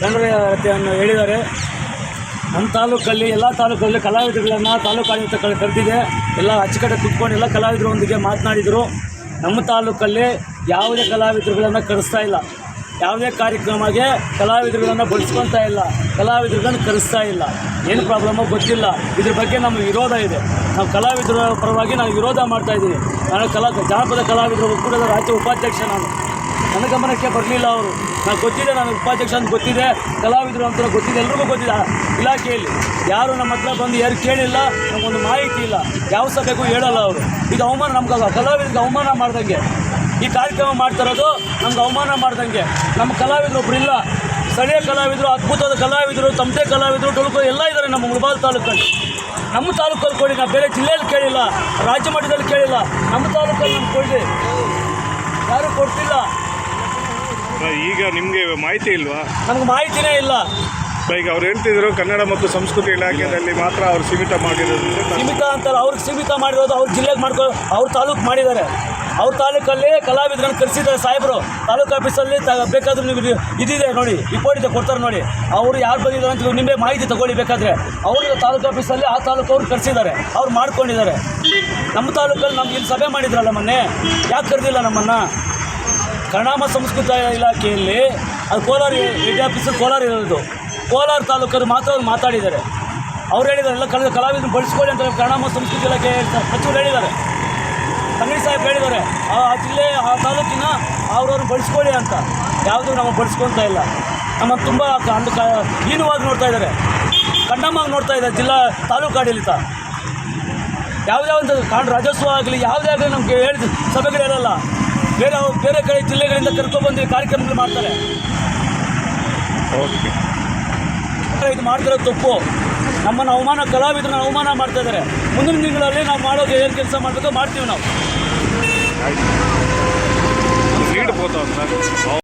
ಗಣರತೆಯನ್ನು ಹೇಳಿದ್ದಾರೆ. ನಮ್ಮ ತಾಲೂಕಲ್ಲಿ ಎಲ್ಲ ತಾಲೂಕಲ್ಲಿ ಕಲಾವಿದರುಗಳನ್ನು ತಾಲೂಕು ಆಡಳಿತ ಕ- ಕರೆದಿದೆ. ಎಲ್ಲ ಅಚ್ಚುಕಟ್ಟೆ ಕುತ್ಕೊಂಡು ಎಲ್ಲ ಕಲಾವಿದರೊಂದಿಗೆ ಮಾತನಾಡಿದರು. ನಮ್ಮ ತಾಲೂಕಲ್ಲಿ ಯಾವುದೇ ಕಲಾವಿದರುಗಳನ್ನು ಕರೆಸ್ತಾ ಇಲ್ಲ. ಯಾವುದೇ ಕಾರ್ಯಕ್ರಮಕ್ಕೆ ಕಲಾವಿದರುಗಳನ್ನು ಬಳಸ್ಕೊತಾ ಇಲ್ಲ. ಕಲಾವಿದರುಗಳನ್ನು ಕರೆಸ್ತಾ ಇಲ್ಲ. ಏನು ಪ್ರಾಬ್ಲಮು ಗೊತ್ತಿಲ್ಲ. ಇದ್ರ ಬಗ್ಗೆ ನಮ್ಮ ವಿರೋಧ ಇದೆ. ನಾವು ಕಲಾವಿದರ ಪರವಾಗಿ ನಾವು ವಿರೋಧ ಮಾಡ್ತಾ ಇದ್ದೀವಿ. ನಾನು ಕಲಾ ಜಾನಪದ ಕಲಾವಿದರು ಒಕ್ಕೂಟದ ರಾಜ್ಯ ಉಪಾಧ್ಯಕ್ಷ ನಾನು. ನನ್ನ ಗಮನಕ್ಕೆ ಬರಲಿಲ್ಲ ಅವರು. ನಾನು ಗೊತ್ತಿದೆ, ನಾನು ಉಪಾಧ್ಯಕ್ಷ ಅಂತ ಗೊತ್ತಿದೆ, ಕಲಾವಿದರು ಅಂತ ಗೊತ್ತಿದೆ, ಎಲ್ರಿಗೂ ಗೊತ್ತಿದೆ. ಇಲಾಖೆಯಲ್ಲಿ ಯಾರು ನಮ್ಮ ಹತ್ರ ಬಂದು ಯಾರು ಕೇಳಿಲ್ಲ, ನಮಗೊಂದು ಮಾಹಿತಿ ಇಲ್ಲ. ಯಾವ ಸಭೆಗೂ ಹೇಳಲ್ಲ ಅವರು. ಇದು ಅವಮಾನ ನಮ್ಗೆ ಕಲಾವಿದರಿಗೆ ಅವಮಾನ ಮಾಡ್ದಂಗೆ. ಈ ಕಾರ್ಯಕ್ರಮ ಮಾಡ್ತಾ ಇರೋದು ನಮ್ಗೆ ಅವಮಾನ ಮಾಡ್ದಂಗೆ. ನಮ್ಮ ಕಲಾವಿದರು ಒಬ್ರು ಇಲ್ಲ. ಸ್ಥಳೀಯ ಕಲಾವಿದರು, ಅದ್ಭುತವಾದ ಕಲಾವಿದರು ತಮಟೆ ಕಲಾವಿದರು ಟೊಳ್ಕೋ ಎಲ್ಲ ಇದ್ದಾರೆ ನಮ್ಮ ಮುಳಬಾಲ್ ತಾಲೂಕಲ್ಲಿ. ನಮ್ಮ ತಾಲೂಕಲ್ಲಿ ಕೊಡಿ, ನಾವು ಬೇರೆ ಜಿಲ್ಲೆಯಲ್ಲಿ ಕೇಳಿಲ್ಲ, ರಾಜ್ಯ ಮಟ್ಟದಲ್ಲಿ ಕೇಳಿಲ್ಲ. ನಮ್ಮ ತಾಲೂಕಲ್ಲಿ ನಮ್ಗೆ ಕೊಡಿ. ಯಾರೂ ಕೊಡ್ತಿಲ್ಲ. ಈಗ ನಿಮಗೆ ಮಾಹಿತಿ ಇಲ್ವಾ? ನಮ್ಗೆ ಮಾಹಿತಿನೇ ಇಲ್ಲ. ಈಗ ಅವ್ರು ಹೇಳ್ತಿದ್ರು ಕನ್ನಡ ಮತ್ತು ಸಂಸ್ಕೃತಿ ಇಲಾಖೆಯಲ್ಲಿ ಮಾತ್ರ ಅವ್ರು ಸೀಮಿತ ಮಾಡಿರೋದು ಸೀಮಿತ ಅಂತಾರೆ ಅವ್ರಿಗೆ ಸೀಮಿತ ಮಾಡಿರೋದು ಅವ್ರ ಜಿಲ್ಲೆಗೆ ಮಾಡ್ಕೊ ಅವ್ರ ತಾಲೂಕು ಮಾಡಿದ್ದಾರೆ. ಅವ್ರ ತಾಲೂಕಲ್ಲಿ ಕಲಾವಿದರನ್ನು ಕರೆಸಿದ್ದಾರೆ ಸಾಹೇಬರು. ತಾಲೂಕು ಆಫೀಸಲ್ಲಿ ತ ಬೇಕಾದ್ರೂ ನಿಮಗೆ ಇದಿದೆ ನೋಡಿ ರಿಪೋರ್ಟ್ ಇದೆ ಕೊಡ್ತಾರೆ ನೋಡಿ. ಅವರು ಯಾರು ಬಂದಿದ್ದಾರೆ ಅಂತ ನಿಮಗೆ ಮಾಹಿತಿ ತಗೊಳ್ಳಿ ಬೇಕಾದ್ರೆ. ಅವರು ತಾಲೂಕು ಆಫೀಸಲ್ಲಿ ಆ ತಾಲೂಕು ಅವ್ರು ಕರೆಸಿದ್ದಾರೆ. ಅವ್ರು ಮಾಡ್ಕೊಂಡಿದ್ದಾರೆ. ನಮ್ಮ ತಾಲೂಕಲ್ಲಿ ನಮ್ಗೆ ಇಲ್ಲಿ ಸಭೆ ಮಾಡಿದ್ರಲ್ಲ ಮೊನ್ನೆ? ಯಾಕೆ ಕರೆದಿಲ್ಲ ನಮ್ಮನ್ನು? ಕರ್ನಾಮ ಸಂಸ್ಕೃತ ಇಲಾಖೆಯಲ್ಲಿ ಅದು ಕೋಲಾರ ಆಫೀಸು ಕೋಲಾರ ಇರೋದು. ಕೋಲಾರ ತಾಲೂಕರು ಮಾತ್ರ ಅವ್ರು ಮಾತಾಡಿದ್ದಾರೆ. ಅವ್ರು ಹೇಳಿದ್ದಾರೆ, ಎಲ್ಲ ಕಳೆದ ಕಲಾವಿದನ್ನು ಬಳಸ್ಕೊಳ್ಳಿ ಅಂತ ಕಣಾಮ ಸಂಸ್ಕೃತಿ ಇಲಾಖೆ ಸಚಿವರು ಹೇಳಿದ್ದಾರೆ. ತಂಗಡಿ ಸಾಹೇಬ್ ಹೇಳಿದ್ದಾರೆ, ಆ ಜಿಲ್ಲೆ, ಆ ತಾಲೂಕಿನ ಅವ್ರವ್ರು ಬಳಸ್ಕೊಳ್ಳಿ ಅಂತ. ಯಾವುದು ನಾವು ಬಳಸ್ಕೊತಾ ಇಲ್ಲ. ನಮ್ಮ ತುಂಬ ಅಂದು ಹೀನವಾಗಿ ನೋಡ್ತಾ ಇದ್ದಾರೆ. ಕಣ್ಣಮ್ಮಾಗಿ ನೋಡ್ತಾ ಇದ್ದಾರೆ ಜಿಲ್ಲಾ ತಾಲೂಕು ಆಡಳಿತ. ಯಾವುದೇ ಒಂದು ಕಾಂಡ್ ರಾಜಸ್ವ ಆಗಲಿ, ಯಾವುದೇ ಆಗಲಿ ನಮಗೆ ಹೇಳಿದ ಸಭೆಗಳು ಹೇಳಲ್ಲ ಬೇರೆ ಬೇರೆ ಕಡೆ ಜಿಲ್ಲೆಗಳಿಂದ ಕರ್ಕೊಬಂದು ಈ ಕಾರ್ಯಕ್ರಮಗಳು ಮಾಡ್ತಾರೆ. ಇದು ಮಾಡ್ತಾರೆ ತಪ್ಪು. ನಮ್ಮನ್ನು ಅವಮಾನ ಕಲಾವಿದರನ್ನ ಅವಮಾನ ಮಾಡ್ತಾ ಇದ್ದಾರೆ. ಮುಂದಿನ ತಿಂಗಳಲ್ಲಿ ನಾವು ಮಾಡೋದು ಏನು ಕೆಲಸ ಮಾಡಬೇಕು ಮಾಡ್ತೀವಿ ನಾವು.